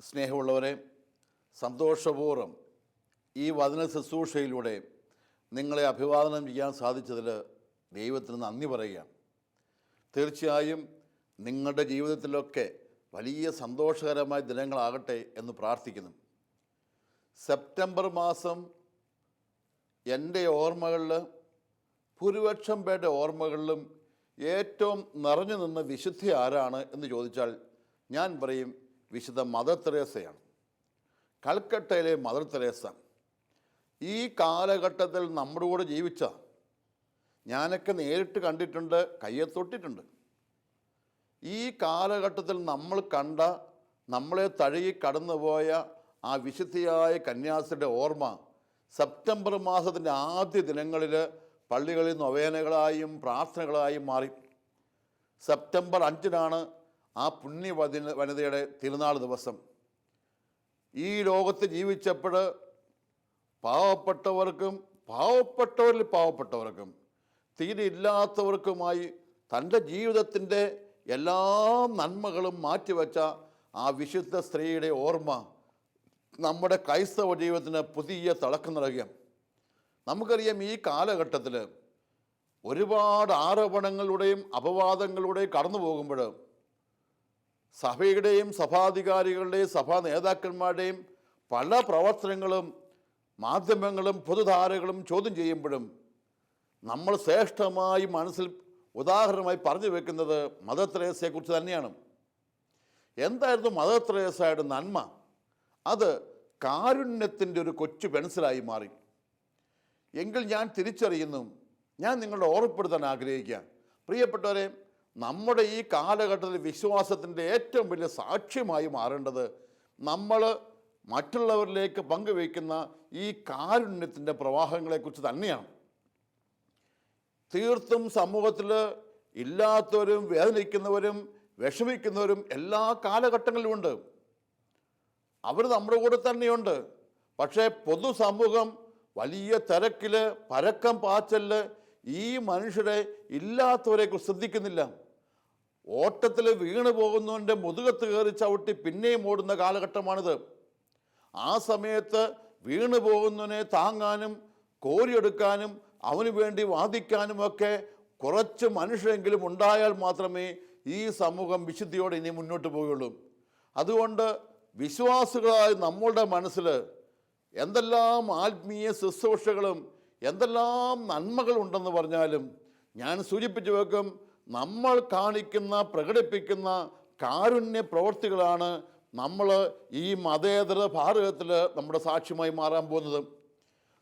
സ്നേഹമുള്ളവരെ സന്തോഷപൂർവം ഈ വചന ശുശ്രൂഷയിലൂടെ നിങ്ങളെ അഭിവാദനം ചെയ്യാൻ സാധിച്ചതിൽ ദൈവത്തിന് നന്ദി പറയുകയാണ്. തീർച്ചയായും നിങ്ങളുടെ ജീവിതത്തിലൊക്കെ വലിയ സന്തോഷകരമായ ദിനങ്ങളാകട്ടെ എന്ന് പ്രാർത്ഥിക്കുന്നു. സെപ്റ്റംബർ മാസം എന്റെ ഓർമ്മകളിൽ ഭൂരിപക്ഷം പേരുടെ ഓർമ്മകളിലും ഏറ്റവും നിറഞ്ഞു നിന്ന വിശുദ്ധി ആരാണ് എന്ന് ചോദിച്ചാൽ ഞാൻ പറയും വിശുദ്ധ മദർ തെരേസയാണ്. കൽക്കട്ടയിലെ മദർ തെരേസ. ഈ കാലഘട്ടത്തിൽ നമ്മുടെ കൂടെ ജീവിച്ച ഞാനൊക്കെ നേരിട്ട് കണ്ടിട്ടുണ്ട് കയ്യെ തൊട്ടിട്ടുണ്ട്. ഈ കാലഘട്ടത്തിൽ നമ്മൾ കണ്ട നമ്മളെ തഴുകി കടന്നുപോയ ആ വിശുദ്ധിയായ കന്യാസിയുടെ ഓർമ്മ സെപ്റ്റംബർ മാസത്തിന്റെ ആദ്യ ദിനങ്ങളിൽ പള്ളികളിൽ നൊവേനകളായും പ്രാർത്ഥനകളായും മാറി. സെപ്റ്റംബർ അഞ്ചിനാണ് ആ പുണ്യ വനിതയുടെ തിരുനാൾ ദിവസം. ഈ ലോകത്ത് ജീവിച്ചപ്പോൾ പാവപ്പെട്ടവർക്കും പാവപ്പെട്ടവരിൽ പാവപ്പെട്ടവർക്കും തീരെ ഇല്ലാത്തവർക്കുമായി തന്റെ ജീവിതത്തിന്റെ എല്ലാ നന്മകളും മാറ്റിവെച്ച ആ വിശുദ്ധ സ്ത്രീയുടെ ഓർമ്മ നമ്മുടെ ക്രൈസ്തവ ജീവിതത്തിന് പുതിയ തിളക്കം നൽകുക നമുക്കറിയാം ഈ കാലഘട്ടത്തിൽ ഒരുപാട് ആരോപണങ്ങളുടെയും അപവാദങ്ങളുടെയും കടന്നു പോകുമ്പോൾ സഭയുടെയും സഭാധികാരികളുടെയും സഭാ നേതാക്കന്മാരുടെയും പല പ്രവർത്തനങ്ങളും മാധ്യമങ്ങളും പൊതുധാരകളും ചോദ്യം ചെയ്യുമ്പോഴും നമ്മൾ ശ്രേഷ്ഠമായി മനസ്സിൽ ഉദാഹരണമായി പറഞ്ഞു വെക്കുന്നത് മദർ തെരേസയെക്കുറിച്ച് തന്നെയാണ്. എന്തായിരുന്നു മദർ നന്മ? അത് കാരുണ്യത്തിന്റെ ഒരു കൊച്ചു പെൻസിലായി മാറി. എങ്കിൽ ഞാൻ തിരിച്ചറിയുന്നു. ഞാൻ നിങ്ങളുടെ ഓർമ്മപ്പെടുത്താൻ ആഗ്രഹിക്കുക പ്രിയപ്പെട്ടവരെ നമ്മുടെ ഈ കാലഘട്ടത്തിൽ വിശ്വാസത്തിന്റെ ഏറ്റവും വലിയ സാക്ഷ്യമായി മാറേണ്ടത് നമ്മൾ മറ്റുള്ളവരിലേക്ക് പങ്കുവയ്ക്കുന്ന ഈ കാരുണ്യത്തിന്റെ പ്രവാഹങ്ങളെക്കുറിച്ച് തന്നെയാണ്. തീർത്തും സമൂഹത്തിൽ ഇല്ലാത്തവരും വേദനിക്കുന്നവരും വിഷമിക്കുന്നവരും എല്ലാ കാലഘട്ടങ്ങളിലുമുണ്ട്. അവർ നമ്മുടെ കൂടെ തന്നെയുണ്ട്. പക്ഷേ പൊതുസമൂഹം വലിയ തിരക്കിൽ പരക്കം പാച്ചൽ ഈ മനുഷ്യരെ ഇല്ലാത്തവരെ ശ്രദ്ധിക്കുന്നില്ല. ഓട്ടത്തിൽ വീണു പോകുന്നവന്റെ മുതുകത്ത് കയറി ചവിട്ടി പിന്നെയും ഓടുന്ന കാലഘട്ടമാണിത്. ആ സമയത്ത് വീണു പോകുന്നവനെ താങ്ങാനും കോരിയെടുക്കാനും അവന് വേണ്ടി വാദിക്കാനുമൊക്കെ കുറച്ച് മനുഷ്യരെങ്കിലും ഉണ്ടായാൽ മാത്രമേ ഈ സമൂഹം വിശുദ്ധിയോടെ ഇനി മുന്നോട്ട് പോവുകയുള്ളൂ. അതുകൊണ്ട് വിശ്വാസികളായ നമ്മളുടെ മനസ്സിൽ എന്തെല്ലാം ആത്മീയ ശുശ്രൂഷകളും എന്തെല്ലാം നന്മകളുണ്ടെന്ന് പറഞ്ഞാലും ഞാൻ സൂചിപ്പിച്ചു വെക്കും നമ്മൾ കാണിക്കുന്ന പ്രകടിപ്പിക്കുന്ന കാരുണ്യ പ്രവൃത്തികളാണ് നമ്മൾ ഈ മതേതര ഭാരതത്തിൽ നമ്മുടെ സാക്ഷ്യമായി മാറാൻ പോകുന്നത്.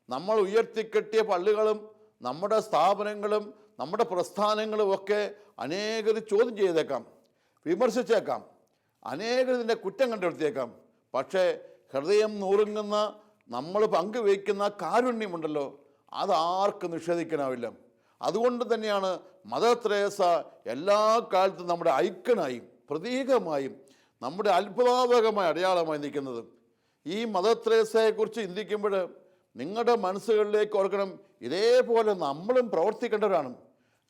നമ്മൾ ഉയർത്തിക്കെട്ടിയ പള്ളികളും നമ്മുടെ സ്ഥാപനങ്ങളും നമ്മുടെ പ്രസ്ഥാനങ്ങളും ഒക്കെ അനേകർ ചോദ്യം ചെയ്തേക്കാം വിമർശിച്ചേക്കാം അനേകർ ഇതിന്റെ കുറ്റം കണ്ടെടുത്തേക്കാം പക്ഷേ ഹൃദയം നൂറുങ്ങുന്ന നമ്മൾ പങ്കുവയ്ക്കുന്ന കാരുണ്യമുണ്ടല്ലോ അതാർക്കും നിഷേധിക്കാനാവില്ല. അതുകൊണ്ട് തന്നെയാണ് മദർ ത്രേസ എല്ലാ കാലത്തും നമ്മുടെ ഐക്കണായും പ്രതീകമായും നമ്മുടെ അത്ഭുതാപകമായ അടയാളമായി നിൽക്കുന്നത്. ഈ മദർ ത്രേസയെക്കുറിച്ച് ചിന്തിക്കുമ്പോൾ നിങ്ങളുടെ മനസ്സുകളിലേക്ക് ഓർക്കണം ഇതേപോലെ നമ്മളും പ്രവർത്തിക്കേണ്ടവരാണ്.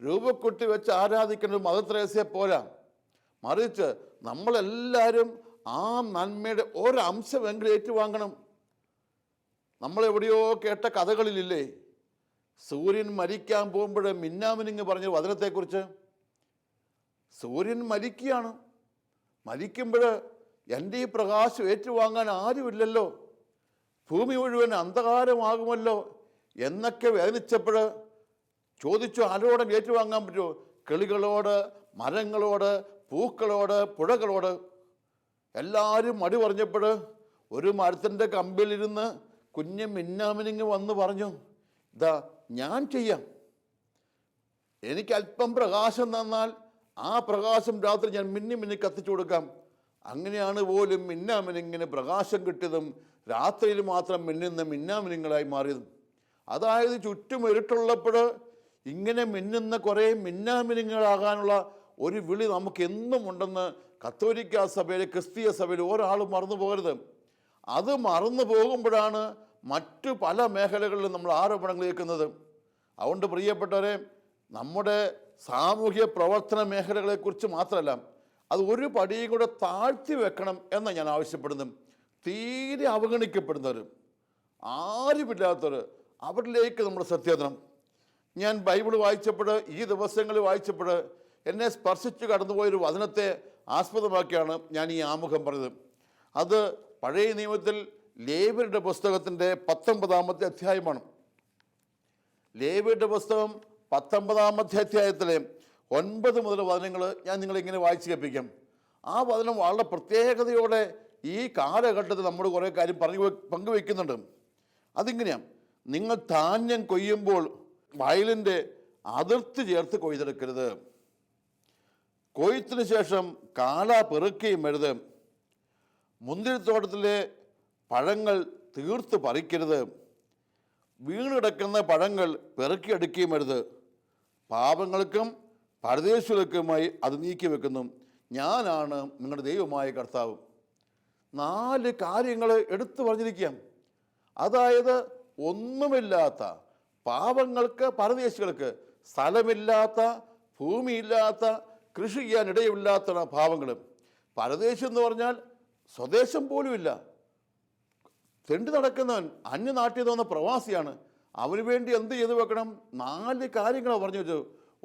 രൂപക്കുട്ടി വെച്ച് ആരാധിക്കേണ്ടത് മദർ ത്രേസയെ പോരാ. മറിച്ച് നമ്മളെല്ലാവരും ആ നന്മയുടെ ഒരംശമെങ്കിലും ഏറ്റുവാങ്ങണം. നമ്മളെവിടെയോ കേട്ട കഥകളിലില്ലേ? സൂര്യൻ മരിക്കാൻ പോകുമ്പോൾ മിന്നാമിനിങ് പറഞ്ഞ വചനത്തെക്കുറിച്ച്. സൂര്യൻ മരിക്കുകയാണ്. മരിക്കുമ്പോൾ എന്റെ ഈ പ്രകാശം ഏറ്റുവാങ്ങാൻ ആരുമില്ലല്ലോ. ഭൂമി മുഴുവൻ അന്ധകാരമാകുമല്ലോ എന്നൊക്കെ വേദനിച്ചപ്പോൾ ചോദിച്ചു ആരോടും ഏറ്റുവാങ്ങാൻ പറ്റുമോ? കിളികളോട് മരങ്ങളോട് പൂക്കളോട് പുഴകളോട്. എല്ലാവരും മടി പറഞ്ഞപ്പോൾ ഒരു മരത്തിന്റെ കമ്പിലിരുന്ന് കുഞ്ഞ് മിന്നാമിനിങ് വന്ന് പറഞ്ഞു ഇതാ ഞാൻ ചെയ്യാം. എനിക്ക് അല്പം പ്രകാശം തന്നാൽ ആ പ്രകാശം രാത്രി ഞാൻ മിന്നി മിന്നി കത്തിച്ചു കൊടുക്കാം. അങ്ങനെയാണ് പോലും മിന്നാമിനിങ്ങിന് പ്രകാശം കിട്ടിയതും രാത്രിയിൽ മാത്രം മിന്നുന്ന മിന്നാമിനിങ്ങളായി മാറിയതും. അതായത് ചുറ്റും ഇരുട്ടുള്ളപ്പോൾ ഇങ്ങനെ മിന്നുന്ന കുറേ മിന്നാമിനിങ്ങളാകാനുള്ള ഒരു വിളി നമുക്ക് എന്നും ഉണ്ടെന്ന് കത്തോലിക്ക സഭയിലെ ക്രിസ്തീയ സഭയിൽ ഒരാളും മറന്നു പോകരുത് അത് മറന്നു പോകുമ്പോഴാണ് മറ്റു പല മേഖലകളിലും നമ്മൾ ആരോപണങ്ങൾ കേൾക്കുന്നത് അതുകൊണ്ട് പ്രിയപ്പെട്ടവരെ നമ്മുടെ സാമൂഹ്യ പ്രവർത്തന മേഖലകളെക്കുറിച്ച് മാത്രമല്ല അത് ഒരു പടിയും കൂടെ താഴ്ത്തി വെക്കണം എന്ന് ഞാൻ ആവശ്യപ്പെടുന്നു തീരെ അവഗണിക്കപ്പെടുന്നവർ ആരുമില്ലാത്തവർ അവരിലേക്ക് നമ്മൾ ശ്രദ്ധേതണം ഞാൻ ബൈബിൾ വായിച്ചപ്പോൾ ഈ ദിവസങ്ങളിൽ വായിച്ചപ്പോൾ എന്നെ സ്പർശിച്ചു കടന്നുപോയൊരു വചനത്തെ ആസ്പദമാക്കിയാണ് ഞാൻ ഈ ആമുഖം പറഞ്ഞത്. അത് പഴയ നിയമത്തിൽ ലേബരുടെ പുസ്തകത്തിന്റെ പത്തൊമ്പതാമത്തെ അധ്യായമാണ്. ലേബിയുടെ പുസ്തകം പത്തൊമ്പതാമത്തെ അധ്യായത്തിലെ ഒൻപത് മുതൽ വചനങ്ങൾ ഞാൻ നിങ്ങളിങ്ങനെ വായിച്ചു കേൾപ്പിക്കാം. ആ വചനം വളരെ പ്രത്യേകതയോടെ ഈ കാലഘട്ടത്തിൽ നമ്മൾ കുറേ കാര്യം പറഞ്ഞു പങ്കുവെക്കുന്നുണ്ട്. അതിങ്ങനെയാണ് നിങ്ങൾ ധാന്യം കൊയ്യുമ്പോൾ വയലിന്റെ അതിർത്തി ചേർത്ത് കൊയ്തെടുക്കരുത്. കൊയ്ത്തിന് ശേഷം കാല പെറുക്കുകയും വരുത് മുന്തിരിത്തോട്ടത്തിലെ പഴങ്ങൾ തീർത്ത് പറിക്കരുത്. വീണിടക്കുന്ന പഴങ്ങൾ പെറുക്കിയെടുക്കുകയും അരുത്. പാപങ്ങൾക്കും പരദേശുകൾക്കുമായി അത് നീക്കി വെക്കുന്നു. ഞാനാണ് നിങ്ങളുടെ ദൈവമായ കർത്താവ്. നാല് കാര്യങ്ങൾ എടുത്തു പറഞ്ഞിരിക്കാം അതായത് ഒന്നുമില്ലാത്ത പാപങ്ങൾക്ക് പരദേശികൾക്ക് സ്ഥലമില്ലാത്ത ഭൂമിയില്ലാത്ത കൃഷി ചെയ്യാൻ ഇടയില്ലാത്ത പാവങ്ങൾ പരദേശം എന്ന് പറഞ്ഞാൽ സ്വദേശം പോലുമില്ല. തെണ്ടി നടക്കുന്നവൻ അന്യനാട്ടിൽ വന്ന പ്രവാസിയാണ്. അവന് വേണ്ടി എന്ത് ചെയ്തു വെക്കണം? നാല് കാര്യങ്ങളാണ് പറഞ്ഞു വെച്ചു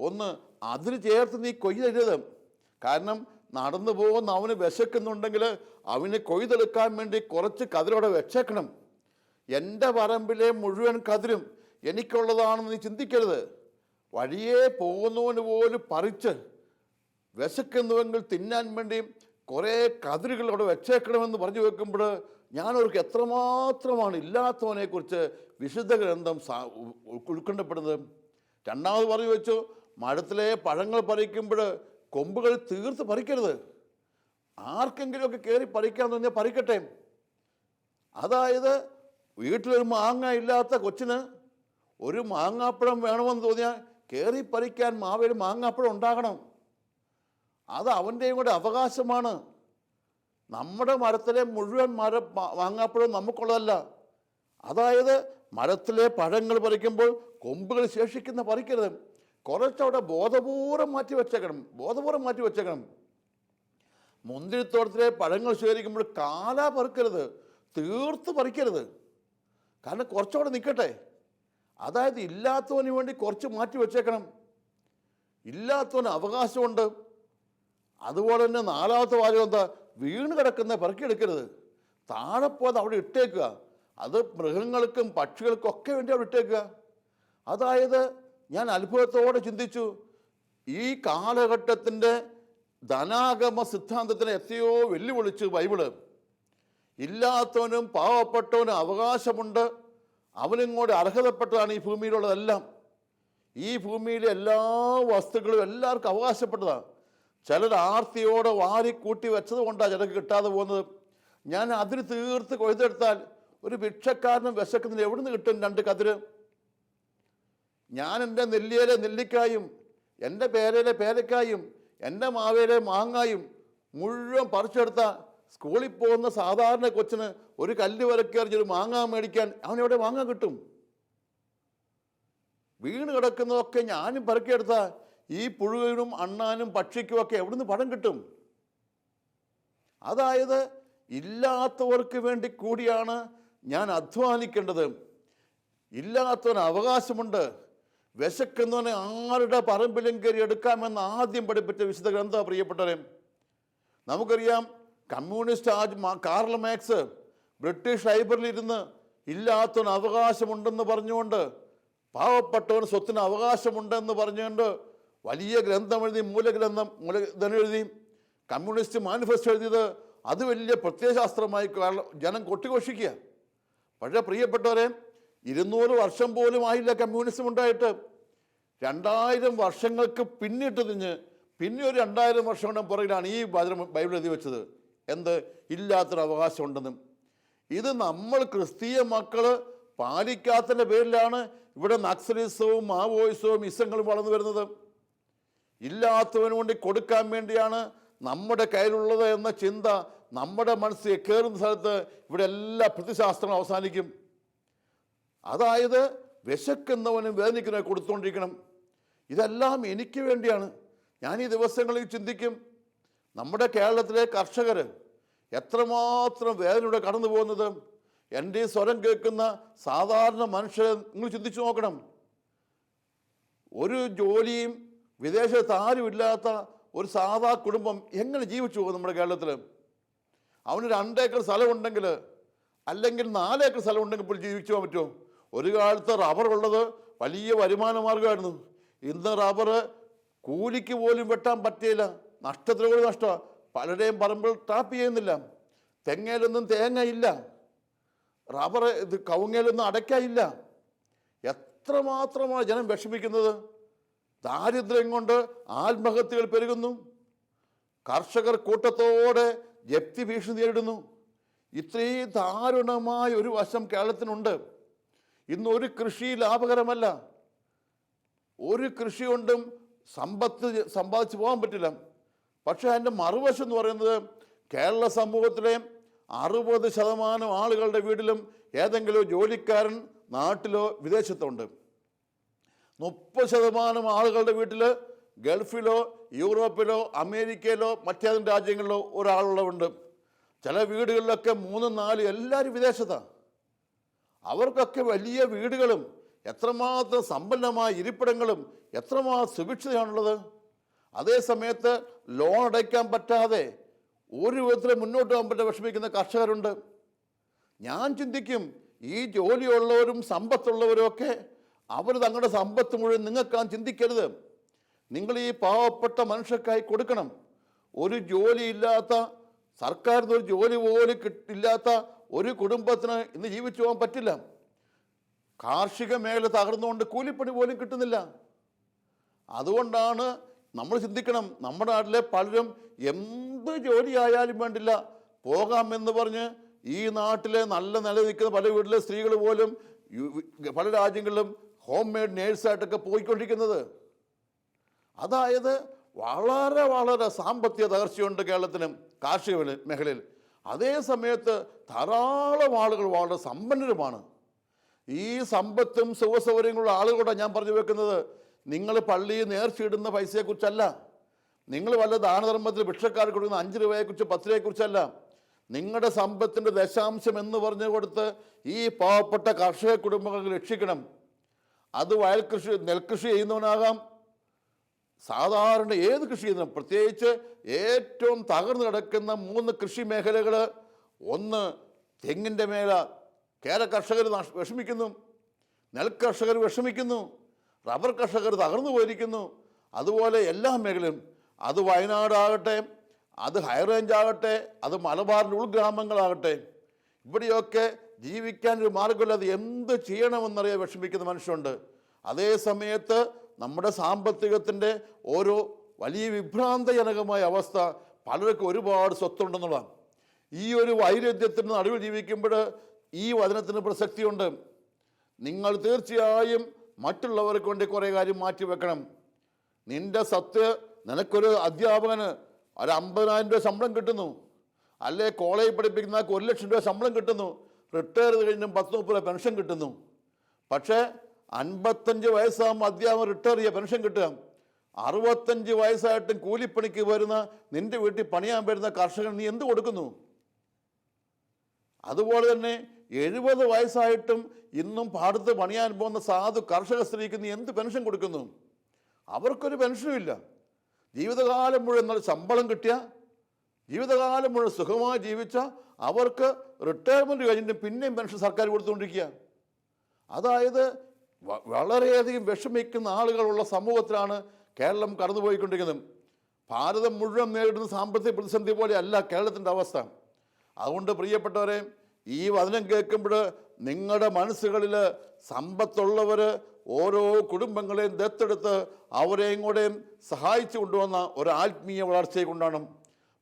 ഒന്ന് അതിന് ചേർത്ത് നീ കൊയ്തരുത് കാരണം നടന്നു പോകുന്ന അവന് വിശക്കുന്നുണ്ടെങ്കിൽ അവന് കൊയ്തെടുക്കാൻ വേണ്ടി കുറച്ച് കതിരോടെ വെച്ചേക്കണം. എന്റെ പറമ്പിലെ മുഴുവൻ കതിരും എനിക്കുള്ളതാണെന്ന് നീ ചിന്തിക്കരുത്. വഴിയേ പോകുന്നവന് പോലും പറിച്ച് വിശക്കുന്നുവെങ്കിൽ തിന്നാൻ വേണ്ടി കുറേ കതിരുകൾ അവിടെ വെച്ചേക്കണമെന്ന് പറഞ്ഞു വെക്കുമ്പോൾ ഞാനവർക്ക് എത്രമാത്രമാണ് ഇല്ലാത്തവനെക്കുറിച്ച് വിശുദ്ധ ഗ്രന്ഥം ഉൾക്കൊണ്ടപ്പെടുന്നത് രണ്ടാമത് പറഞ്ഞു വെച്ചു മരത്തിലെ പഴങ്ങൾ പറിക്കുമ്പോൾ കൊമ്പുകൾ തീർത്ത് പറിക്കരുത്. ആർക്കെങ്കിലുമൊക്കെ കയറി പറിക്കാൻ തോന്നിയാൽ പറിക്കട്ടെ. അതായത് വീട്ടിലൊരു മാങ്ങ ഇല്ലാത്ത കൊച്ചിന് ഒരു മാങ്ങാപ്പഴം വേണമെന്ന് തോന്നിയാൽ കയറി പറിക്കാൻ മാവേലി മാങ്ങാപ്പഴം ഉണ്ടാകണം. അത് അവന്റെയും കൂടെ അവകാശമാണ്. നമ്മുടെ മരത്തിലെ മുഴുവൻ മര വാങ്ങാപ്പഴം നമുക്കുള്ളതല്ല. അതായത് മരത്തിലെ പഴങ്ങൾ പറിക്കുമ്പോൾ കൊമ്പുകൾ ശേഷിക്കുന്ന പറിക്കരുത്. കുറച്ചവിടെ ബോധപൂർവം മാറ്റി വെച്ചേക്കണം. ബോധപൂർവം മാറ്റി വെച്ചേക്കണം. മുന്തിരിത്തോട്ടത്തിലെ പഴങ്ങൾ ശേഖരിക്കുമ്പോൾ കാല പറിക്കരുത്. തീർത്ത് പറിക്കരുത്. കാരണം കുറച്ചുകൂടെ നിൽക്കട്ടെ അതായത് ഇല്ലാത്തവന് വേണ്ടി കുറച്ച് മാറ്റി വെച്ചേക്കണം. ഇല്ലാത്തവന് അവകാശമുണ്ട്. അതുപോലെ തന്നെ നാലാമത്തെ വാചകം എന്താ? വീണ് കിടക്കുന്ന പെറുക്കിയെടുക്കരുത്. താഴെ പോയത് അവിടെ ഇട്ടേക്കുക. അത് മൃഗങ്ങൾക്കും പക്ഷികൾക്കും ഒക്കെ വേണ്ടി അവിടെ ഇട്ടേക്കുക. അതായത് ഞാൻ അത്ഭുതത്തോടെ ചിന്തിച്ചു. ഈ കാലഘട്ടത്തിന്റെ ധനാഗമ സിദ്ധാന്തത്തിന് എത്രയോ വെല്ലുവിളിച്ച് ബൈബിൾ. ഇല്ലാത്തവനും പാവപ്പെട്ടവനും അവകാശമുണ്ട്. അവനിങ്ങോട്ട് അർഹതപ്പെട്ടതാണ് ഈ ഭൂമിയിലുള്ളതെല്ലാം. ഈ ഭൂമിയിലെ എല്ലാ വസ്തുക്കളും എല്ലാവർക്കും അവകാശപ്പെട്ടതാണ്. ചിലർ ആർത്തിയോടെ വാരിക്കൂട്ടി വെച്ചത് കൊണ്ടാണ് ചിലർക്ക് കിട്ടാതെ പോകുന്നത്. ഞാൻ അതിന് തീർത്ത് കൊയ്തെടുത്താൽ ഒരു ഭിക്ഷക്കാരനും വിശക്കുന്നതിന് എവിടുന്ന് കിട്ടും രണ്ട് കതിര്? ഞാൻ എന്റെ നെല്ലിയിലെ നെല്ലിക്കായും എന്റെ പേരയിലെ പേരക്കായും എന്റെ മാവയിലെ മാങ്ങായും മുഴുവൻ പറിച്ചെടുത്ത സ്കൂളിൽ പോകുന്ന സാധാരണ കൊച്ചിന് ഒരു കല്ല് വിലക്കേറിഞ്ഞ് ഒരു മാങ്ങ മേടിക്കാൻ അവനെവിടെ മാങ്ങ കിട്ടും? വീണ് കിടക്കുന്നതൊക്കെ ഞാനും പെറുക്കിയെടുത്ത ഈ പുഴുവിനും അണ്ണാനും പക്ഷിക്കുമൊക്കെ എവിടുന്ന് പണം കിട്ടും? അതായത് ഇല്ലാത്തവർക്ക് വേണ്ടി കൂടിയാണ് ഞാൻ അധ്വാനിക്കേണ്ടത്. ഇല്ലാത്തവന് അവകാശമുണ്ട്. വിശക്കുന്നവനെ ആരുടെ പറമ്പിലും കയറി എടുക്കാമെന്ന് ആദ്യം പഠിപ്പിച്ച വിശുദ്ധ ഗ്രന്ഥ പ്രിയപ്പെട്ടവരെ. നമുക്കറിയാം കമ്മ്യൂണിസ്റ്റ് ആജ് കാർൽ മാക്സ് ബ്രിട്ടീഷ് ലൈബ്രറിയിൽ ഇരുന്ന് ഇല്ലാത്തവന് അവകാശമുണ്ടെന്ന് പറഞ്ഞുകൊണ്ട് പാവപ്പെട്ടവന് സ്വത്തിന് അവകാശമുണ്ടെന്ന് പറഞ്ഞുകൊണ്ട് വലിയ ഗ്രന്ഥം എഴുതി മൂലഗ്രന്ഥം മൂലധനം എഴുതി കമ്മ്യൂണിസ്റ്റ് മാനിഫെസ്റ്റോ എഴുതിയത് അത് വലിയ പ്രത്യയശാസ്ത്രമായി ജനം കൊട്ടിഘോഷിക്കുക. പക്ഷേ പ്രിയപ്പെട്ടവരെ ഇരുന്നൂറ് വർഷം പോലും ആയില്ല കമ്മ്യൂണിസം ഉണ്ടായിട്ട്. രണ്ടായിരം വർഷങ്ങൾക്ക് പിന്നിട്ട് തിഞ്ഞ് പിന്നെ ഒരു രണ്ടായിരം വർഷം കൊണ്ട് പുറകിലാണ് ഈ ബൈബിൾ എഴുതി വെച്ചത്. എന്ത്? ഇല്ലാത്തൊരു അവകാശം ഉണ്ടെന്നും ഇത് നമ്മൾ ക്രിസ്തീയ മക്കൾ പാലിക്കാത്തതിന്റെ പേരിലാണ് ഇവിടെ നക്സലിസവും മാവോയിസവും ഇസങ്ങളും വളർന്നു വരുന്നത്. ഇല്ലാത്തവന് വേണ്ടി കൊടുക്കാൻ വേണ്ടിയാണ് നമ്മുടെ കയ്യിലുള്ളത് എന്ന ചിന്ത നമ്മുടെ മനസ്സിൽ കയറുന്ന സ്ഥലത്ത് ഇവിടെ എല്ലാ പ്രതിശാസ്ത്രങ്ങളും അവസാനിക്കും. അതായത് വിശക്കുന്നവനും വേദനിക്കുന്നവനും കൊടുത്തുകൊണ്ടിരിക്കണം. ഇതെല്ലാം എനിക്ക് വേണ്ടിയാണ്. ഞാൻ ഈ ദിവസങ്ങളിൽ ചിന്തിക്കും നമ്മുടെ കേരളത്തിലെ കർഷകർ എത്രമാത്രം വേദനയുടെ കടന്നു പോകുന്നത്? എന്റെ ഈ സ്വരം കേൾക്കുന്ന സാധാരണ മനുഷ്യരെ നിങ്ങൾ ചിന്തിച്ചു നോക്കണം. ഒരു ജോലിയും വിദേശത്ത് ആരുമില്ലാത്ത ഒരു സാധാ കുടുംബം എങ്ങനെ ജീവിച്ചു പോകും നമ്മുടെ കേരളത്തിൽ? അവന് രണ്ടേക്കർ സ്ഥലമുണ്ടെങ്കിൽ അല്ലെങ്കിൽ നാലേക്കർ സ്ഥലം ഉണ്ടെങ്കിൽ ഇപ്പോൾ ജീവിച്ചു പോകാൻ പറ്റുമോ? ഒരു കാലത്ത് റബ്ബർ ഉള്ളത് വലിയ വരുമാന മാർഗമായിരുന്നു ഇന്ന് റബ്ബർ കൂലിക്ക് പോലും വെട്ടാൻ പറ്റിയില്ല. നഷ്ടത്തിന് പോലും നഷ്ടമാണ് പലരെയും പറമ്പിൽ ടാപ്പ് ചെയ്യുന്നില്ല. തെങ്ങയിലൊന്നും തേങ്ങയില്ല റബ്ബർ ഇത് കവുങ്ങയിലൊന്നും അടയ്ക്കാനില്ല എത്രമാത്രമാണ് ജനം വിഷമിക്കുന്നത്? ദാരിദ്ര്യം കൊണ്ട് ആത്മഹത്യകൾ പെരുകുന്നു. കർഷകർ കൂട്ടത്തോടെ ജപ്തി ഭീഷണി നേരിടുന്നു. ഇത്രയും ദാരുണമായ ഒരു വശം കേരളത്തിനുണ്ട്. ഇന്ന് ഒരു കൃഷി ലാഭകരമല്ല. ഒരു കൃഷി കൊണ്ടും സമ്പത്ത് സമ്പാദിച്ചു പോകാൻ പറ്റില്ല. പക്ഷേ അതിന്റെ മറുവശം എന്ന് പറയുന്നത് കേരള സമൂഹത്തിലെ അറുപത് ശതമാനം ആളുകളുടെ വീട്ടിലും ഏതെങ്കിലും ജോലിക്കാരൻ നാട്ടിലോ വിദേശത്തോ ഉണ്ട്. മുപ്പത് ശതമാനം ആളുകളുടെ വീട്ടിൽ ഗൾഫിലോ യൂറോപ്പിലോ അമേരിക്കയിലോ മറ്റേതെങ്കിലും രാജ്യങ്ങളിലോ ഒരാളുള്ളവുണ്ട് ചില വീടുകളിലൊക്കെ മൂന്നും നാലും എല്ലാവരും വിദേശത്താണ് അവർക്കൊക്കെ വലിയ വീടുകളും എത്രമാത്രം സമ്പന്നമായ ഇരിപ്പിടങ്ങളും എത്രമാത്രം സുഭിക്ഷതയാണുള്ളത്. അതേ സമയത്ത് ലോൺ അടയ്ക്കാൻ പറ്റാതെ ഒരു വിധത്തിൽ മുന്നോട്ട് പോകാൻ പറ്റാതെ വിഷമിക്കുന്ന കർഷകരുണ്ട്. ഞാൻ ചിന്തിക്കും ഈ ജോലിയുള്ളവരും സമ്പത്തുള്ളവരും ഒക്കെ അവർ തങ്ങളുടെ സമ്പത്ത് മുഴുവൻ നിങ്ങൾക്കാൻ ചിന്തിക്കരുത്. നിങ്ങൾ ഈ പാവപ്പെട്ട മനുഷ്യർക്കായി കൊടുക്കണം. ഒരു ജോലിയില്ലാത്ത സർക്കാരിന് ഒരു ജോലി പോലും കിട്ടില്ലാത്ത ഒരു കുടുംബത്തിന് ഇന്ന് ജീവിച്ചു പോകാൻ പറ്റില്ല. കാർഷിക മേഖല തകർന്നുകൊണ്ട് കൂലിപ്പണി പോലും കിട്ടുന്നില്ല. അതുകൊണ്ടാണ് നമ്മൾ ചിന്തിക്കണം നമ്മുടെ നാട്ടിലെ പലരും എന്ത് ജോലിയായാലും വേണ്ടില്ല പോകാമെന്ന് പറഞ്ഞ് ഈ നാട്ടിലെ നല്ല നിലനിൽക്കുന്ന പല വീട്ടിലെ സ്ത്രീകൾ പോലും പല രാജ്യങ്ങളിലും ഹോം മെയ്ഡ് നേഴ്സായിട്ടൊക്കെ പോയിക്കൊണ്ടിരിക്കുന്നത്. അതായത് വളരെ വളരെ സാമ്പത്തിക തകർച്ചയുണ്ട് കേരളത്തിനും കാർഷിക മേഖല- മേഖലയിൽ. അതേ സമയത്ത് ധാരാളം ആളുകൾ വളരെ സമ്പന്നരുമാണ്. ഈ സമ്പത്തും സുഖസൗകര്യങ്ങളുള്ള ആളുകളോടാണ് ഞാൻ പറഞ്ഞു വെക്കുന്നത്. നിങ്ങൾ പള്ളിയിൽ നേർച്ചയിടുന്ന പൈസയെക്കുറിച്ചല്ല. നിങ്ങൾ വല്ല ദാനധർമ്മത്തിൽ ഭിക്ഷക്കാർക്ക് കൊടുക്കുന്ന അഞ്ച് രൂപയെക്കുറിച്ച് പത്ത് രൂപയെക്കുറിച്ചല്ല. നിങ്ങളുടെ സമ്പത്തിന്റെ ദശാംശം എന്ന് പറഞ്ഞു കൊടുത്ത് ഈ പാവപ്പെട്ട കർഷക കുടുംബങ്ങൾക്ക് രക്ഷിക്കണം. അത് വയൽ കൃഷി നെൽകൃഷി ചെയ്യുന്നവനാകാം. സാധാരണ ഏത് കൃഷി ചെയ്യുന്ന പ്രത്യേകിച്ച് ഏറ്റവും തകർന്നു കിടക്കുന്ന മൂന്ന് കൃഷി മേഖലകൾ ഒന്ന് തെങ്ങിന്റെ മേല. കേര കർഷകർ വിഷമിക്കുന്നു. നെൽകർഷകർ വിഷമിക്കുന്നു. റബ്ബർ കർഷകർ തകർന്നു പോയിരിക്കുന്നു. അതുപോലെ എല്ലാ മേഖലയും. അത് വയനാടാകട്ടെ അത് ഹൈറേഞ്ച് ആകട്ടെ അത് മലബാറിന്റെ ഉൾഗ്രാമങ്ങളാകട്ടെ. ഇവിടെയൊക്കെ ജീവിക്കാൻ ഒരു മാർഗമില്ല അത് എന്ത് ചെയ്യണമെന്നറിയാൻ വിഷമിക്കുന്ന മനുഷ്യരുണ്ട്. അതേ സമയത്ത് നമ്മുടെ സാമ്പത്തികത്തിന്റെ ഓരോ വലിയ വിഭ്രാന്തജനകമായ അവസ്ഥ പലർക്കും ഒരുപാട് സ്വത്തുണ്ടെന്നുള്ളതാണ്. ഈ ഒരു വൈരുദ്ധ്യത്തിന് നടുവിൽ ജീവിക്കുമ്പോൾ ഈ വചനത്തിന് പ്രസക്തിയുണ്ട്. നിങ്ങൾ തീർച്ചയായും മറ്റുള്ളവർക്ക് വേണ്ടി കുറേ കാര്യം മാറ്റി വെക്കണം. നിന്റെ സത്ത് നിനക്കൊരു അധ്യാപകന് ഒരു അമ്പതിനായിരം രൂപ ശമ്പളം കിട്ടുന്നു. അല്ലെ കോളേജിൽ പഠിപ്പിക്കുന്ന ഒരു ലക്ഷം രൂപ ശമ്പളം കിട്ടുന്നു. റിട്ടയർ കഴിഞ്ഞും പത്ത് മുപ്പത് പെൻഷൻ കിട്ടുന്നു. പക്ഷേ അൻപത്തഞ്ച് വയസ്സാകുമ്പോൾ അധ്യാപകൻ റിട്ടയർ ചെയ്യുക പെൻഷൻ കിട്ടുക. അറുപത്തഞ്ച് വയസ്സായിട്ടും കൂലിപ്പണിക്ക് വരുന്ന നിന്റെ വീട്ടിൽ പണിയാൻ വരുന്ന കർഷകൻ നീ എന്ത് കൊടുക്കുന്നു? അതുപോലെ തന്നെ എഴുപത് വയസ്സായിട്ടും ഇന്നും പാടത്ത് പണിയാൻ പോകുന്ന സാധു കർഷക സ്ത്രീക്ക് നീ എന്ത് പെൻഷൻ കൊടുക്കുന്നു? അവർക്കൊരു പെൻഷനും ഇല്ല. ജീവിതകാലം മുഴുവൻ ശമ്പളം കിട്ടിയ ജീവിതകാലം മുഴുവൻ സുഖമായി ജീവിച്ച അവർക്ക് റിട്ടയർമെന്റ് കഴിഞ്ഞിട്ട് പിന്നെയും പെൻഷൻ സർക്കാർ കൊടുത്തുകൊണ്ടിരിക്കുക. അതായത് വളരെയധികം വിഷമിക്കുന്ന ആളുകളുള്ള സമൂഹത്തിലാണ് കേരളം കടന്നുപോയിക്കൊണ്ടിരിക്കുന്നത്. ഭാരതം മുഴുവൻ നേരിടുന്ന സാമ്പത്തിക പ്രതിസന്ധി പോലെയല്ല കേരളത്തിന്റെ അവസ്ഥ. അതുകൊണ്ട് പ്രിയപ്പെട്ടവരെ ഈ വചനം കേൾക്കുമ്പോൾ നിങ്ങളുടെ മനസ്സുകളിൽ സമ്പത്തുള്ളവർ ഓരോ കുടുംബങ്ങളെയും ദത്തെടുത്ത് അവരെയും കൂടെയും സഹായിച്ചു കൊണ്ടുവന്ന ഒരു ആത്മീയ വളർച്ചയെ കൊണ്ടാണ്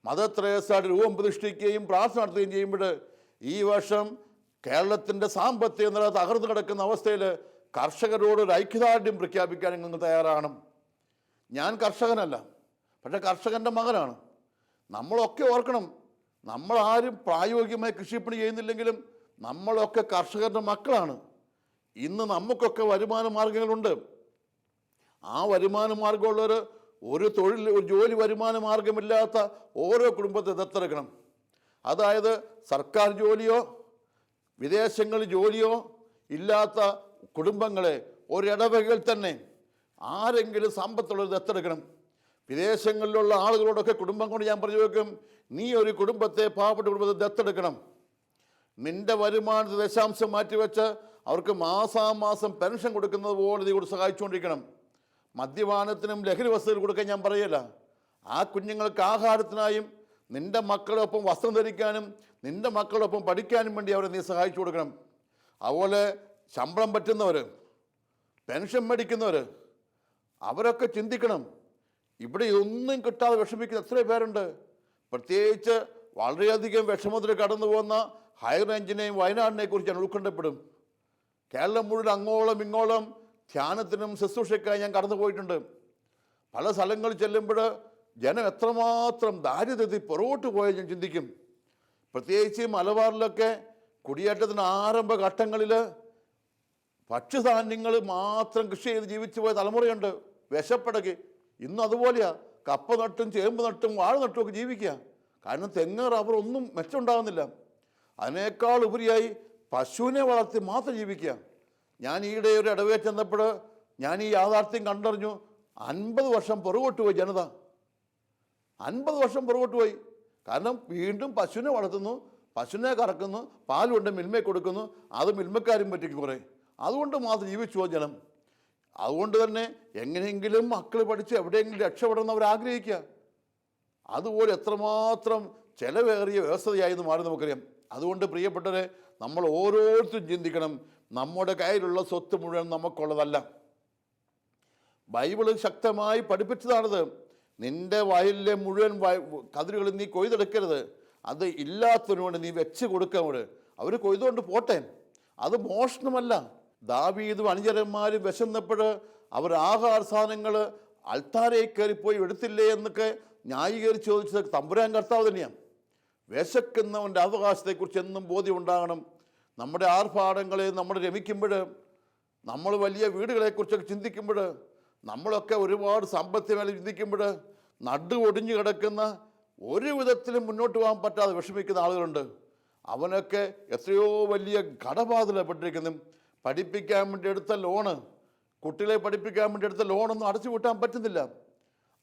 മദർ തെരേസയുടെ രൂപം പ്രതിഷ്ഠിക്കുകയും പ്രാർത്ഥന നടത്തുകയും ചെയ്യുമ്പോൾ ഈ വർഷം കേരളത്തിന്റെ സാമ്പത്തിക നില തകർന്നു കിടക്കുന്ന അവസ്ഥയിൽ കർഷകരോട് ഒരു ഐക്യദാർഢ്യം പ്രഖ്യാപിക്കാൻ നിങ്ങൾ തയ്യാറാണ്. ഞാൻ കർഷകനല്ല പക്ഷേ കർഷകന്റെ മകനാണ്. നമ്മളൊക്കെ ഓർക്കണം നമ്മളാരും പ്രായോഗികമായി കൃഷിപ്പണി ചെയ്യുന്നില്ലെങ്കിലും നമ്മളൊക്കെ കർഷകരുടെ മക്കളാണ്. ഇന്ന് നമുക്കൊക്കെ വരുമാന മാർഗങ്ങളുണ്ട് ആ വരുമാന മാർഗമുള്ളവർ ഒരു തൊഴിൽ ഒരു ജോലി വരുമാന മാർഗമില്ലാത്ത ഓരോ കുടുംബത്തെ ദത്തെടുക്കണം. അതായത് സർക്കാർ ജോലിയോ വിദേശങ്ങളിൽ ജോലിയോ ഇല്ലാത്ത കുടുംബങ്ങളെ ഒരിടവകയിൽ തന്നെ ആരെങ്കിലും സമ്പത്തുള്ളവർ ദത്തെടുക്കണം. വിദേശങ്ങളിലുള്ള ആളുകളോടൊക്കെ കുടുംബം കൊണ്ട് ഞാൻ പറഞ്ഞു വെക്കും നീ ഒരു കുടുംബത്തെ പാവപ്പെട്ട കുടുംബത്തെ ദത്തെടുക്കണം. നിന്റെ വരുമാനത്തെ ദശാംശം മാറ്റിവെച്ച് അവർക്ക് മാസാമാസം പെൻഷൻ കൊടുക്കുന്നത് പോലെ നീ കൂടി സഹായിച്ചുകൊണ്ടിരിക്കണം. മദ്യപാനത്തിനും ലഹരി വസ്തുക്കൾ കൊടുക്കാൻ ഞാൻ പറയല്ല. ആ കുഞ്ഞുങ്ങൾക്ക് ആഹാരത്തിനായും നിന്റെ മക്കളൊപ്പം വസ്ത്രം ധരിക്കാനും നിന്റെ മക്കളൊപ്പം പഠിക്കാനും വേണ്ടി അവരെ നീ സഹായിച്ചു കൊടുക്കണം. അതുപോലെ ശമ്പളം പറ്റുന്നവർ പെൻഷൻ മേടിക്കുന്നവർ അവരൊക്കെ ചിന്തിക്കണം. ഇവിടെ ഒന്നും കിട്ടാതെ വിഷമിക്കുന്ന എത്ര പേരുണ്ട്. പ്രത്യേകിച്ച് വളരെയധികം വിഷമത്തിൽ കടന്നു പോകുന്ന ഹയർ റേഞ്ചിനെയും വയനാടിനെ കുറിച്ച് ഞാൻ ഉൾക്കൊണ്ടപ്പെടും കേരളം മുഴുവൻ അങ്ങോളം ഇങ്ങോളം ധ്യാനത്തിനും ശുശ്രൂഷയ്ക്കായി ഞാൻ കടന്നു പോയിട്ടുണ്ട്. പല സ്ഥലങ്ങളിൽ ചെല്ലുമ്പോൾ ജനം എത്രമാത്രം ദാരിദ്ര്യത്തിൽ പുറകോട്ട് പോയാൽ ഞാൻ ചിന്തിക്കും. പ്രത്യേകിച്ച് മലബാറിലൊക്കെ കുടിയേറ്റത്തിന്റെ ആരംഭ ഘട്ടങ്ങളിൽ ഭക്ഷ്യധാന്യങ്ങൾ മാത്രം കൃഷി ചെയ്ത് ജീവിച്ചു പോയ തലമുറയുണ്ട്. വിശപ്പടക്ക്. ഇന്നും അതുപോലെയാ. കപ്പ നട്ടും ചേമ്പ് നട്ടും വാഴ നട്ടും ഒക്കെ ജീവിക്കുക. കാരണം തെങ്ങ് റബ്ബർ ഒന്നും മെച്ചമുണ്ടാകുന്നില്ല. അതിനേക്കാൾ ഉപരിയായി പശുവിനെ വളർത്തി മാത്രം ജീവിക്കുക. ഞാൻ ഈയിടെ ഒരു ഇടവേ ചെന്നപ്പോൾ ഞാൻ ഈ യാഥാർത്ഥ്യം കണ്ടറിഞ്ഞു അൻപത് വർഷം പുറകോട്ട് പോയി ജനത. അൻപത് വർഷം പുറകോട്ട് പോയി കാരണം വീണ്ടും പശുവിനെ വളർത്തുന്നു പശുവിനെ കറക്കുന്നു പാലുകൊണ്ട് മിൽമയെ കൊടുക്കുന്നു അത് മിൽമക്കാരും പറ്റിക്കും കുറേ. അതുകൊണ്ട് മാത്രം ജീവിച്ചു പോകും ജനം. അതുകൊണ്ട് തന്നെ എങ്ങനെയെങ്കിലും മക്കൾ പഠിച്ച് എവിടെയെങ്കിലും രക്ഷപ്പെടണം അവർ ആഗ്രഹിക്കുക അതുപോലെ എത്രമാത്രം വ്യവസ്ഥയായി എന്ന് മാറി നമുക്കറിയാം. അതുകൊണ്ട് പ്രിയപ്പെട്ടവരെ നമ്മൾ ഓരോരുത്തരും ചിന്തിക്കണം നമ്മുടെ കയ്യിലുള്ള സ്വത്ത് മുഴുവൻ നമുക്കുള്ളതല്ല. ബൈബിൾ ശക്തമായി പഠിപ്പിച്ചതാണത്. നിന്റെ വയലിലെ മുഴുവൻ കതിരുകൾ നീ കൊയ്തെടുക്കരുത്. അത് ഇല്ലാത്തതിനോട് നീ വെച്ച് കൊടുക്കവിടെ അവർ കൊയ്തുകൊണ്ട് പോട്ടെ. അത് മോഷണമല്ല. ദാവീദും അനുചരന്മാരും വിശന്നപ്പോൾ അവർ ആഹാര സാധനങ്ങൾ അൾത്താരേ കയറിപ്പോയി എടുത്തില്ലേ എന്നൊക്കെ ന്യായീകരിച്ച് ചോദിച്ചത് തമ്പുരാൻ കർത്താവ് തന്നെയാണ്. വിശക്കുന്നവന്റെ അവകാശത്തെക്കുറിച്ച് എന്നും ബോധ്യം ഉണ്ടാകണം. നമ്മുടെ ആർഭാടങ്ങളെ നമ്മൾ രമിക്കുമ്പോൾ നമ്മൾ വലിയ വീടുകളെക്കുറിച്ചൊക്കെ ചിന്തിക്കുമ്പോൾ നമ്മളൊക്കെ ഒരുപാട് സമ്പത്തിന് മേലെ ചിന്തിക്കുമ്പോൾ നടു ഒടിഞ്ഞു കിടക്കുന്ന ഒരു വിധത്തിലും മുന്നോട്ട് പോകാൻ പറ്റാതെ വിഷമിക്കുന്ന ആളുകളുണ്ട്. അവനൊക്കെ എത്രയോ വലിയ കടബാധിലപ്പെട്ടിരിക്കുന്നു പഠിപ്പിക്കാൻ വേണ്ടി എടുത്ത ലോണ് കുട്ടികളെ പഠിപ്പിക്കാൻ വേണ്ടി എടുത്ത ലോണൊന്നും അടച്ചു കൂട്ടാൻ പറ്റുന്നില്ല.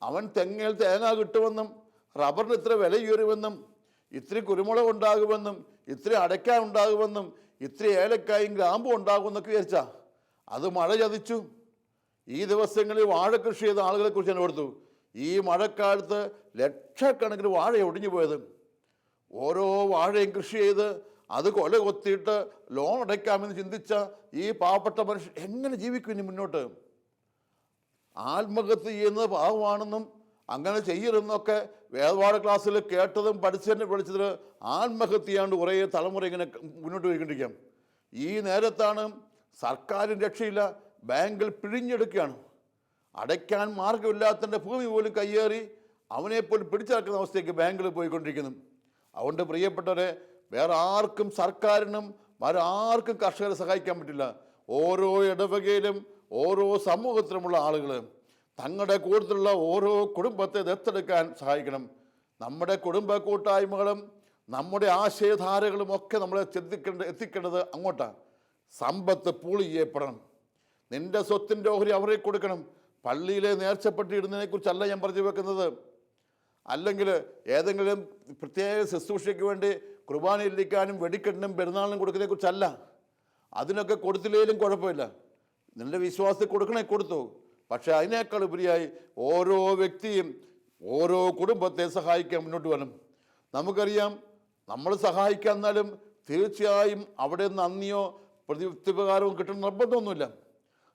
അവൻ തെങ്ങയിൽ തേങ്ങ കിട്ടുമെന്നും റബ്ബറിന് ഇത്ര വില ഉയരുമെന്നും ഇത്തിരി കുരുമുളക് ഉണ്ടാകുമെന്നും ഇത്തിരി അടയ്ക്ക ഉണ്ടാകുമെന്നും ഇത്തിരി ഏലക്കായും ഗ്രാമ്പും ഉണ്ടാകുമെന്നൊക്കെ വിചാരിച്ചാ. അത് മഴ ചതിച്ചു. ഈ ദിവസങ്ങളിൽ വാഴ കൃഷി ചെയ്ത ആളുകളെ കുറിച്ച് ഞാൻ ഓർത്തു. ഈ മഴക്കാലത്ത് ലക്ഷക്കണക്കിന് വാഴ ഒടിഞ്ഞു പോയത്. ഓരോ വാഴയും കൃഷി ചെയ്ത് അത് കൊല കൊത്തിയിട്ട് ലോൺ അടയ്ക്കാമെന്ന് ചിന്തിച്ച ഈ പാവപ്പെട്ട മനുഷ്യൻ എങ്ങനെ ജീവിക്കും ഇനി മുന്നോട്ട്? ആത്മഹത്യ ചെയ്യുന്നത് പാവമാണെന്നും അങ്ങനെ ചെയ്യരുതെന്നൊക്കെ വേദപാഠ ക്ലാസ്സിൽ കേട്ടതും പഠിച്ചതിനെ പഠിച്ചതിന് ആത്മഹത്യയാണ് ചെയ്യാണ്ട് കുറേ തലമുറ ഇങ്ങനെ മുന്നോട്ട് പോയിക്കൊണ്ടിരിക്കാം ഈ നേരത്താണ് സർക്കാരിന് രക്ഷയില്ല ബാങ്കിൽ പിഴിഞ്ഞെടുക്കുകയാണ്. അടയ്ക്കാൻ മാർഗമില്ലാത്തതിന്റെ ഭൂമി പോലും കയ്യേറി അവനെപ്പോലും പിടിച്ചിറക്കുന്ന അവസ്ഥയ്ക്ക് ബാങ്കിൽ പോയിക്കൊണ്ടിരിക്കുന്നു. അതുകൊണ്ട് പ്രിയപ്പെട്ടവരെ വേറെ ആർക്കും സർക്കാരിനും വേറെ ആർക്കും കർഷകരെ സഹായിക്കാൻ പറ്റില്ല. ഓരോ ഇടവകയിലും ഓരോ സമൂഹത്തിലുമുള്ള ആളുകൾ തങ്ങളുടെ കൂടുതലുള്ള ഓരോ കുടുംബത്തെ ദത്തെടുക്കാൻ സഹായിക്കണം. നമ്മുടെ കുടുംബ കൂട്ടായ്മകളും നമ്മുടെ ആശയധാരകളും ഒക്കെ നമ്മളെ ചിന്തിക്കേണ്ട എത്തിക്കേണ്ടത് അങ്ങോട്ടാണ് സമ്പത്ത് പൂളി ചെയ്യപ്പെടണം നിന്റെ സ്വത്തിന്റെ ഓഹരി അവരെ കൊടുക്കണം. പള്ളിയിലെ നേർച്ചപ്പെട്ടി ഇടുന്നതിനെക്കുറിച്ചല്ല ഞാൻ പറഞ്ഞു വെക്കുന്നത്. അല്ലെങ്കിൽ ഏതെങ്കിലും പ്രത്യേക ശുശ്രൂഷയ്ക്ക് വേണ്ടി കുർബാന ഇല്ലിക്കാനും വെടിക്കെട്ടിനും പെരുന്നാളിനും കൊടുക്കുന്നതിനെക്കുറിച്ചല്ല. അതിനൊക്കെ കൊടുത്തില്ലെങ്കിലും കുഴപ്പമില്ല. നിന്റെ വിശ്വാസത്തിൽ കൊടുക്കണേ കൊടുത്തു. പക്ഷേ അതിനേക്കാൾ ഉപരിയായി ഓരോ വ്യക്തിയും ഓരോ കുടുംബത്തെ സഹായിക്കാൻ മുന്നോട്ട് വരണം. നമുക്കറിയാം നമ്മൾ സഹായിക്കാൻ എന്നാലും തീർച്ചയായും അവിടെ നന്ദിയോ പ്രതിപ്രകാരവും കിട്ടുന്ന നിർബന്ധമൊന്നുമില്ല.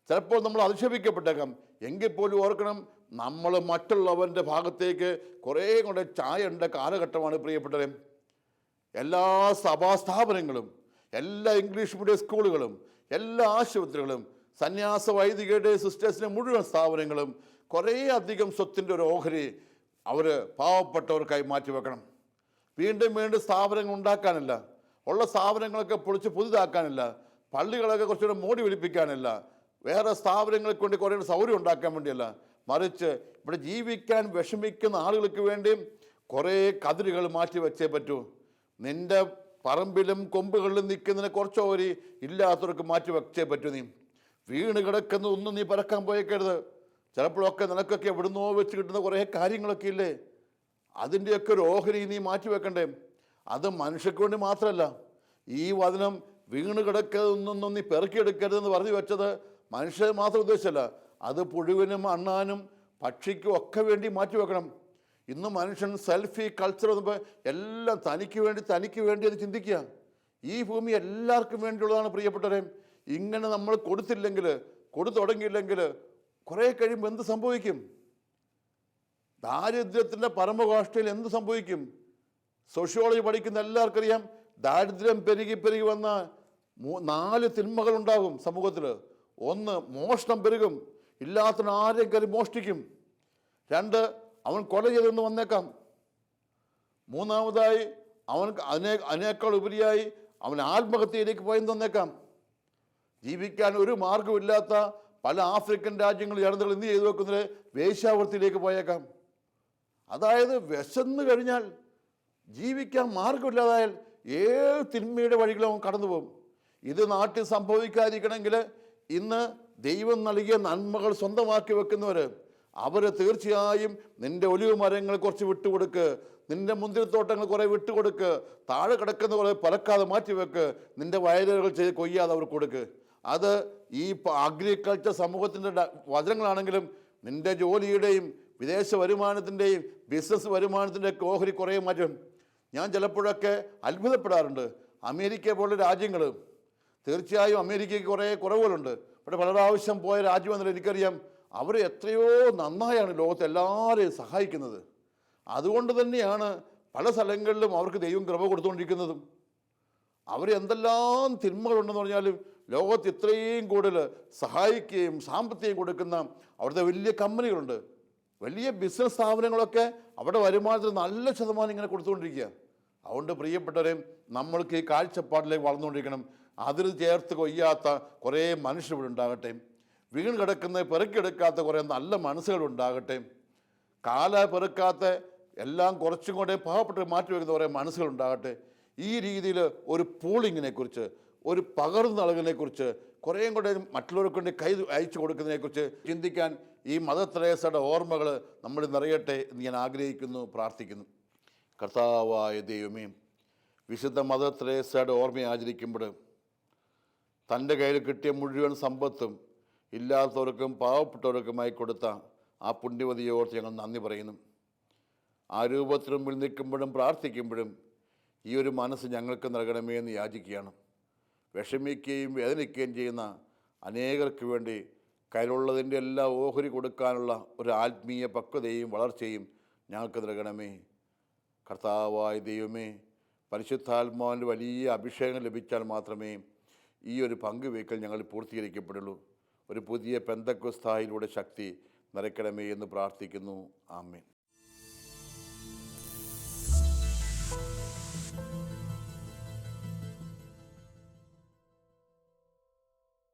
ചിലപ്പോൾ നമ്മൾ അധിക്ഷേപിക്കപ്പെട്ടേക്കാം. എങ്കിൽ പോലും ഓർക്കണം നമ്മൾ മറ്റുള്ളവന്റെ ഭാഗത്തേക്ക് കുറേ കൂടെ ചായണ്ട കാലഘട്ടമാണ് പ്രിയപ്പെട്ടവരെ. എല്ലാ സഭാസ്ഥാപനങ്ങളും എല്ലാ ഇംഗ്ലീഷ് മീഡിയം സ്കൂളുകളും എല്ലാ ആശുപത്രികളും സന്യാസ വൈദികരുടെ സിസ്റ്റേഴ്സിന്റെ മുഴുവൻ സ്ഥാപനങ്ങളും കുറേ അധികം സ്വത്തിന്റെ ഒരു ഓഹരി അവർ പാവപ്പെട്ടവർക്കായി മാറ്റിവെക്കണം വീണ്ടും വീണ്ടും സ്ഥാപനങ്ങൾ ഉണ്ടാക്കാനില്ല. ഉള്ള സ്ഥാപനങ്ങളൊക്കെ പൊളിച്ച് പുതുതാക്കാനില്ല. പള്ളികളൊക്കെ കുറച്ചുകൂടെ മോടി ഒലിപ്പിക്കാനില്ല വേറെ സ്ഥാപനങ്ങളെ കൊണ്ട് കുറേ സൗകര്യം ഉണ്ടാക്കാൻ വേണ്ടിയല്ല. മറിച്ച് ഇവിടെ ജീവിക്കാൻ വിഷമിക്കുന്ന ആളുകൾക്ക് വേണ്ടിയും കുറേ കതിരുകൾ മാറ്റി വെച്ചേ പറ്റൂ. നിന്റെ പറമ്പിലും കൊമ്പുകളിലും നിൽക്കുന്നതിനെ കുറച്ചോരി ഇല്ലാത്തവർക്ക് മാറ്റി വെച്ചേ പറ്റൂ നീ. വീണ് കിടക്കുന്ന ഒന്നും നീ പറക്കാൻ പോയേക്കരുത്. ചിലപ്പോഴൊക്കെ നിനക്കൊക്കെ എവിടുന്നോ വെച്ച് കിട്ടുന്ന കുറേ കാര്യങ്ങളൊക്കെ ഇല്ലേ? അതിന്റെയൊക്കെ ഒരു ഓഹരി നീ മാറ്റി വെക്കണ്ടേ? അത് മനുഷ്യർക്ക് വേണ്ടി മാത്രമല്ല ഈ വചനം വീണ് കിടക്കുന്നൊന്നും നീ പെറുക്കിയെടുക്കരുതെന്ന് പറഞ്ഞു വെച്ചത് മനുഷ്യർ മാത്രം ഉദ്ദേശമല്ല അത് പുഴുവിനും അണ്ണാനും പക്ഷിക്കും ഒക്കെ വേണ്ടി മാറ്റി വെക്കണം. ഇന്ന് മനുഷ്യൻ സെൽഫി കൾച്ചർ എന്നുമ്പോൾ എല്ലാം തനിക്ക് വേണ്ടി തനിക്ക് വേണ്ടി അത് ചിന്തിക്കുക. ഈ ഭൂമി എല്ലാവർക്കും വേണ്ടിയുള്ളതാണ് പ്രിയപ്പെട്ടവരെ. ഇങ്ങനെ നമ്മൾ കൊടുത്തില്ലെങ്കിൽ കൊടുത്തു തുടങ്ങിയില്ലെങ്കിൽ കുറേ കഴിയുമ്പോൾ എന്ത് സംഭവിക്കും? ദാരിദ്ര്യത്തിന്റെ പരമകാഷ്ഠയിൽ എന്ത് സംഭവിക്കും? സോഷ്യോളജി പഠിക്കുന്ന എല്ലാവർക്കും അറിയാം ദാരിദ്ര്യം പെരുകി പെരുകി വന്ന നാല് തിന്മകളുണ്ടാകും സമൂഹത്തിൽ. ഒന്ന് മോഷണം പെരുകും. ഇല്ലാത്ത ആരെയും കയറി മോഷ്ടിക്കും. രണ്ട് അവൻ കൊല ചെയ്തെന്ന് വന്നേക്കാം. മൂന്നാമതായി അവൻ അതിനെ അതിനേക്കാൾ ഉപരിയായി അവൻ ആത്മഹത്യയിലേക്ക് പോയെന്ന് തന്നേക്കാം ജീവിക്കാൻ ഒരു മാർഗമില്ലാത്ത പല ആഫ്രിക്കൻ രാജ്യങ്ങൾ ജനതകൾ എന്ത് ചെയ്തു വെക്കുന്നത്? വേശ്യാവൃത്തിയിലേക്ക് പോയേക്കാം. അതായത് വിശന്ന് കഴിഞ്ഞാൽ ജീവിക്കാൻ മാർഗമില്ലാതായാൽ ഏത് തിന്മയുടെ വഴികളും കടന്നു പോകും. ഇത് നാട്ടിൽ സംഭവിക്കാതിരിക്കണമെങ്കിൽ ഇന്ന് ദൈവം നൽകിയ നന്മകൾ സ്വന്തമാക്കി വെക്കുന്നവർ അവർ തീർച്ചയായും നിന്റെ ഒലിവ് മരങ്ങൾ കുറച്ച് വിട്ടുകൊടുക്ക് നിന്റെ മുന്തിരിത്തോട്ടങ്ങൾ കുറേ വിട്ടുകൊടുക്ക് താഴെ കിടക്കുന്ന കുറേ പലക്കാതെ മാറ്റി വെക്ക് നിന്റെ വയലുകൾ ചെയ്ത് കൊയ്യാതെ അവർ കൊടുക്ക്. അത് ഈ അഗ്രികൾച്ചർ സമൂഹത്തിന്റെ വചനങ്ങളാണെങ്കിലും നിന്റെ ജോലിയുടെയും വിദേശ വരുമാനത്തിന്റെയും ബിസിനസ് വരുമാനത്തിന്റെ ഒക്കെ ഓഹരി കുറേ മാറ്റും. ഞാൻ ചിലപ്പോഴൊക്കെ അത്ഭുതപ്പെടാറുണ്ട്. അമേരിക്ക പോലുള്ള രാജ്യങ്ങൾ തീർച്ചയായും അമേരിക്കയ്ക്ക് കുറേ കുറവുകളുണ്ട്. പക്ഷേ പല പ്രാവശ്യം പോയ രാജ്യമെന്നുള്ള എനിക്കറിയാം. അവർ എത്രയോ നന്നായാണ് ലോകത്തെ എല്ലാവരെയും സഹായിക്കുന്നത്. അതുകൊണ്ട് തന്നെയാണ് പല സ്ഥലങ്ങളിലും അവർക്ക് ദൈവം കൃപ കൊടുത്തുകൊണ്ടിരിക്കുന്നതും. അവർ എന്തെല്ലാം തിന്മകളുണ്ടെന്ന് പറഞ്ഞാലും ലോകത്ത് ഇത്രയും കൂടുതൽ സഹായിക്കുകയും സാമ്പത്തികം കൊടുക്കുന്ന അവിടുത്തെ വലിയ കമ്പനികളുണ്ട്. വലിയ ബിസിനസ് സ്ഥാപനങ്ങളൊക്കെ അവിടെ വരുമാനത്തിൽ നല്ല ശതമാനം ഇങ്ങനെ കൊടുത്തുകൊണ്ടിരിക്കുക. അതുകൊണ്ട് പ്രിയപ്പെട്ടവരെയും നമ്മൾക്ക് ഈ കാഴ്ചപ്പാടിലേക്ക് വളർന്നുകൊണ്ടിരിക്കണം. അതിൽ ചേർത്ത് കൊയ്യാത്ത കുറേ മനുഷ്യർ ഉണ്ടാകട്ടെ. വീണ് കിടക്കുന്ന പെറുക്കിയെടുക്കാത്ത കുറേ നല്ല മനസ്സുകൾ ഉണ്ടാകട്ടെ. കാല പെറുക്കാത്ത എല്ലാം കുറച്ചും കൂടെ പാവപ്പെട്ട് മാറ്റി വയ്ക്കുന്ന കുറേ മനസ്സുകളുണ്ടാകട്ടെ ഈ രീതിയിൽ ഒരു പൂളിങ്ങിനെ കുറിച്ച് ഒരു പകർന്നു നൽകുന്നതിനെക്കുറിച്ച് കുറേയും കൂടെ മറ്റുള്ളവർക്ക് വേണ്ടി കൈ അയച്ചു കൊടുക്കുന്നതിനെക്കുറിച്ച് ചിന്തിക്കാൻ ഈ മദർ തെരേസയുടെ ഓർമ്മകൾ നമ്മൾ നിറയട്ടെ എന്ന് ഞാൻ ആഗ്രഹിക്കുന്നു പ്രാർത്ഥിക്കുന്നു. കർത്താവായ ദൈവമേ വിശുദ്ധ മദർ തെരേസയുടെ ഓർമ്മ ആചരിക്കുമ്പോൾ തന്റെ കയ്യിൽ കിട്ടിയ മുഴുവൻ സമ്പത്തും ഇല്ലാത്തവർക്കും പാവപ്പെട്ടവർക്കുമായി കൊടുത്ത ആ പുണ്യവതിയോർത്ത് ഞങ്ങൾ നന്ദി പറയുന്നു. ആ രൂപത്തിനുമ്പിൽ നിൽക്കുമ്പോഴും പ്രാർത്ഥിക്കുമ്പോഴും ഈ ഒരു മനസ്സ് ഞങ്ങൾക്ക് നൽകണമേ എന്ന് യാചിക്കുകയാണ്. വിഷമിക്കുകയും വേദനിക്കുകയും ചെയ്യുന്ന അനേകർക്ക് വേണ്ടി കയ്യിലുള്ളതിന്റെ എല്ലാ ഓഹരി കൊടുക്കാനുള്ള ഒരു ആത്മീയ പക്വതയും വളർച്ചയും ഞങ്ങൾക്ക് നൽകണമേ. കർത്താവായ ദൈവമേ പരിശുദ്ധാത്മാവിന്റെ വലിയ അഭിഷേകം ലഭിച്ചാൽ മാത്രമേ ഈ ഒരു പങ്കുവയ്ക്കൽ ഞങ്ങൾ പൂർത്തീകരിക്കപ്പെടുള്ളൂ. ഒരു പുതിയ പെന്തക്കുസ്ഥായിലൂടെ ശക്തി നിറയ്ക്കണമേ എന്ന് പ്രാർത്ഥിക്കുന്നു. ആമേൻ.